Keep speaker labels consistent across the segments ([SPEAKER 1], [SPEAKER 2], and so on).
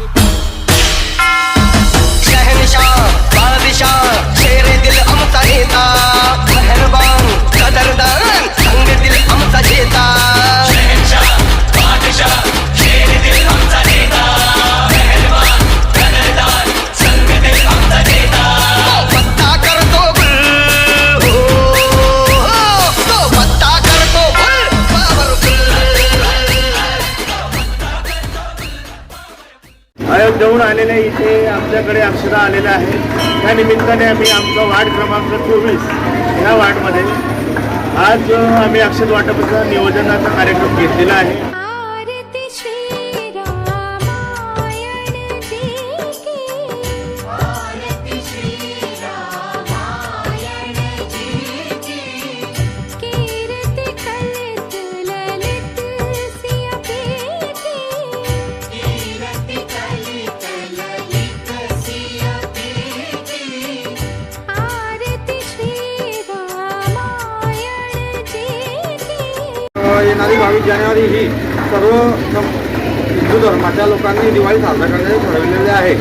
[SPEAKER 1] Take गुल
[SPEAKER 2] आलेले इथे आमच्याकडे अक्षरा आलेल्या आहेत. त्या निमित्ताने आम्ही आमचा वार्ड क्रमांक चोवीस ह्या वार्डमध्ये आज आम्ही अक्षर वाटपाचा नियोजनाचा कार्यक्रम घेतलेला आहे.
[SPEAKER 3] बावीस जानेवारी ही सर्व हिंदू धर्माच्या लोकांनी दिवाळी साजरा करण्याचे ठरवलेले आहे.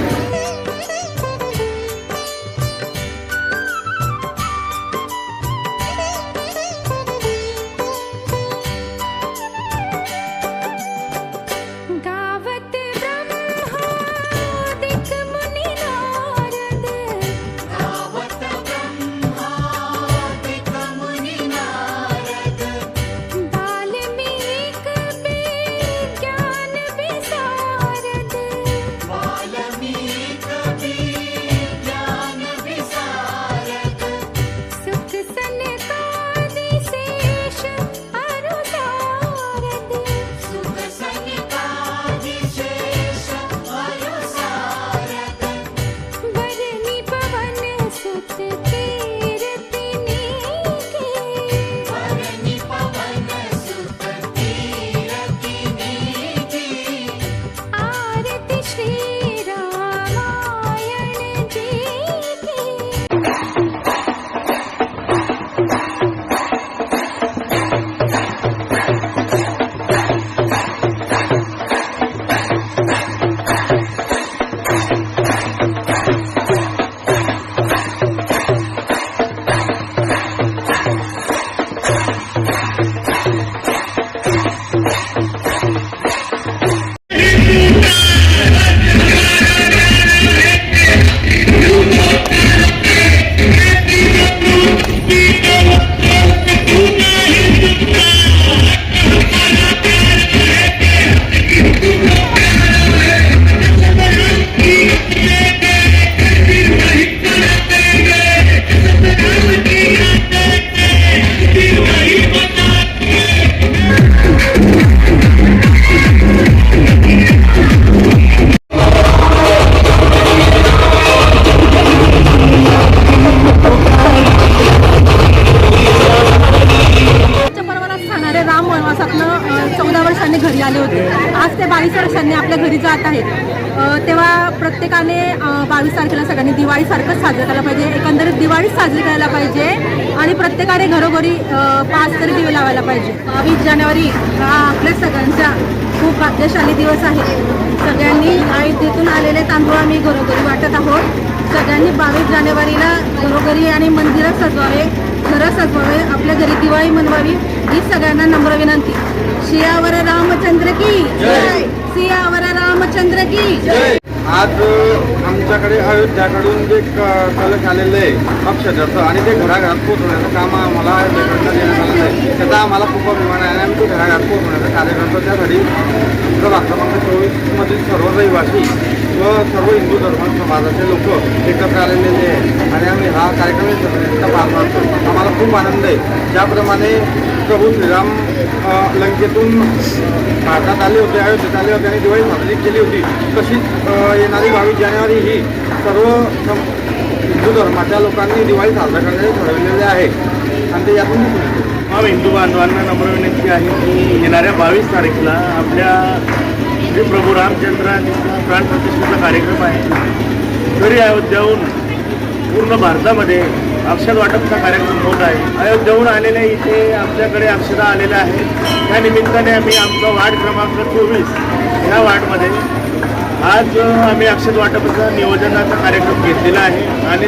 [SPEAKER 4] वर्षांनी घरी आले होते. आज ते बावीस वर्षांनी आपल्या घरी जात आहेत. तेव्हा प्रत्येकाने बावीस तारखेला सगळ्यांनी दिवाळीसारखंच साजरं करायला पाहिजे. एकंदरीत दिवाळीच साजरी करायला पाहिजे आणि प्रत्येकाने घरोघरी पाच तरी दिवे लावायला पाहिजे. बावीस जानेवारी हा आपल्या सगळ्यांचा खूप भाग्यशाली दिवस आहे. सगळ्यांनी अयोध्येतून आलेले तांदूळ आम्ही घरोघरी वाटत आहोत. सगळ्यांनी बावीस जानेवारीला घरोघरी आणि मंदिरं सजवावे घरं सजवावे आपल्या घरी दिवाळी मनवावी. ही सगळ्यांना नम्र विनंती. शियावर रामचंद्र की जय. सियावर रामचंद्र की जय.
[SPEAKER 3] आज आमच्याकडे अयोध्याकडून जे क- आलेलं आहे अक्षराचं आणि ते घराघरात पोहोचवण्याचं काम आम्हाला अयोध्येकडनं देण्यात आलं आहे. त्याचा आम्हाला खूप अभिमान आहे आणि आम्ही ते घराघरात पोहोचवण्याचं कार्य करतो त्यासाठी प्रभाग क्रमांक चोवीसमधील सर्व रहिवासी व सर्व हिंदू धर्म समाजाचे लोक एकत्र आलेले आहे आणि आम्ही हा कार्यक्रम पार पाडतो. आम्हाला खूप आनंद आहे. ज्याप्रमाणे प्रभू श्रीराम लंकेतून भारतात आले होते अयोध्येत आले होते आणि दिवाळी साजरी केली होती. तशीच येणारी बावीस जानेवारी ही सर्व सम- हिंदू धर्माच्या लोकांनी दिवाळी साजरा करण्याचे ठरवलेले आहे. आणि ते यातून दिसून
[SPEAKER 2] मग हिंदू बांधवांना नम्र विनंती आहे की येणाऱ्या बावीस तारखेला आपल्या श्री प्रभू रामचंद्रांचा प्राण प्रतिष्ठेचा कार्यक्रम आहे. तरी अयोध्याहून पूर्ण भारतामध्ये अक्षर वाटपचा कार्यक्रम होत आहे. अयोध्येहून आलेल्या इथे आमच्याकडे अक्षरा आलेल्या आहेत. त्या निमित्ताने आम्ही आमचा वार्ड क्रमांक चोवीस ह्या वार्डमध्ये आज आम्ही अक्षत वाटपचा नियोजनाचा कार्यक्रम घेतलेला आहे. आणि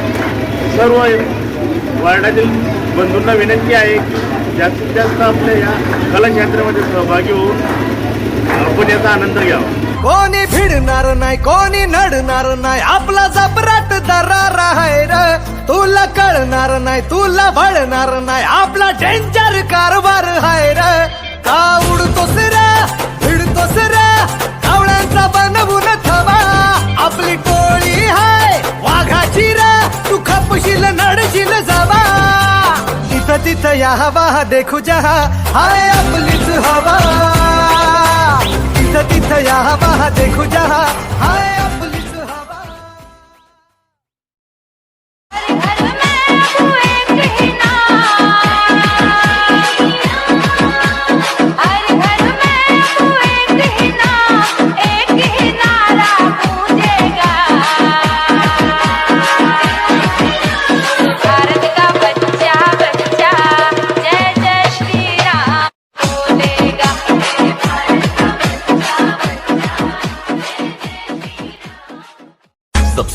[SPEAKER 2] सर्व वार्डातील बंधूंना विनंती आहे की जास्तीत जास्त आपल्या या कलाक्षेत्रामध्ये सहभागी होऊन आपण याचा आनंद घ्यावा.
[SPEAKER 5] कोणी भिडणार नाही कोणी नडणार नाही आपला जबराट दरार आहे र. तुला कळणार नाही तुला भळणार नाही आपला डेंजर कारभार आहे र. का उडतोस रे भिडतोस रे कावळ्यांचा बनवून थवा आपली टोळी हाय वाघाची रे तू खपशील नडशील जावा. तिथं तिथं या हवा देखू जहा हाय आपलीच हवा. तिथं तिथं या हवा देखू जहा. हाय.